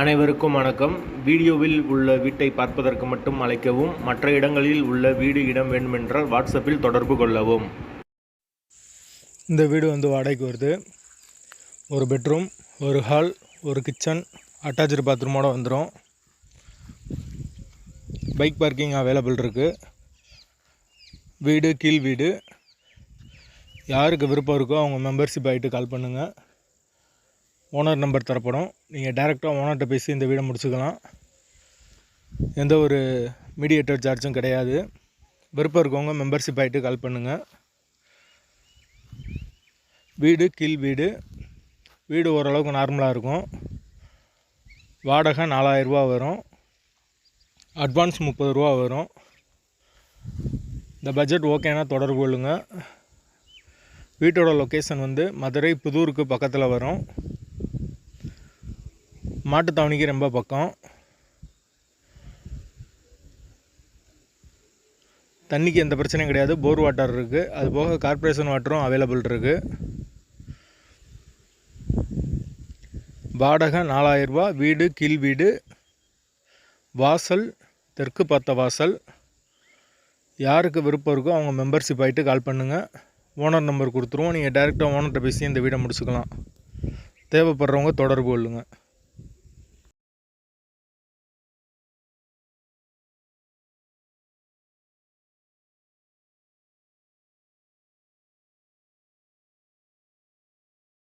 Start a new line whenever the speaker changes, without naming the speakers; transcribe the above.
அனைவருக்கும் வணக்கம். வீடியோவில் உள்ள வீட்டை பார்ப்பதற்கு மட்டும் அழைக்கவும் மற்ற இடங்களில் உள்ள வீடு இடம் வேண்டுமென்றால் வாட்ஸ்அப்பில் தொடர்பு கொள்ளவும்.
இந்த வீடு வந்து வாடகைக்கு வருது. ஒரு பெட்ரூம் ஒரு ஹால் ஒரு கிச்சன் அட்டாச்சு பாத்ரூமோடு வந்துடும் பைக் பார்க்கிங் அவைலபிள் இருக்குது வீடு கீழ் வீடு. யாருக்கு விருப்பம் இருக்கோ அவங்க மெம்பர்ஷிப் ஆகிட்டு கால் பண்ணுங்கள் ஓனர் நம்பர் தரப்படும். நீங்கள் டேரெக்டாக ஓனர்கிட்ட பேசி இந்த வீடை முடிச்சுக்கலாம். எந்த ஒரு மீடியேட்டர் சார்ஜும் கிடையாது. விருப்பம் இருக்கவங்க மெம்பர்ஷிப் ஆகிட்டு கால் பண்ணுங்கள் வீடு கீழ் வீடு. வீடு ஓரளவுக்கு நார்மலாக இருக்கும். வாடகை நாலாயிரரூபா வரும். அட்வான்ஸ் முப்பது ரூபா வரும். இந்த பட்ஜெட் ஓகேனா தொடர்பு கொள்ளுங்கள் வீட்டோட லொக்கேஷன் வந்து மதுரை புதூருக்கு பக்கத்தில் வரும். மாட்டுத்தாவணிக்கு ரொம்ப பக்கம். தண்ணிக்கு எந்த பிரச்சனையும் கிடையாது. போர் வாட்டர் இருக்குது அது போக கார்ப்பரேஷன் வாட்டரும் அவைலபிள் இருக்குது வாடகை நாலாயிரரூபா வீடு கீழ் வீடு. வாசல் தெற்கு பார்த்த வாசல். யாருக்கு விருப்பம் இருக்கோ அவங்க மெம்பர்ஷிப் ஆகிட்டு கால் பண்ணுங்கள் ஓனர் நம்பர் கொடுத்துருவோம். நீங்கள் டைரெக்டாக ஓனர்கிட்ட பேசி இந்த வீடை முடிச்சுக்கலாம். தேவைப்படுறவங்க தொடர்பு கொள்ளுங்கள்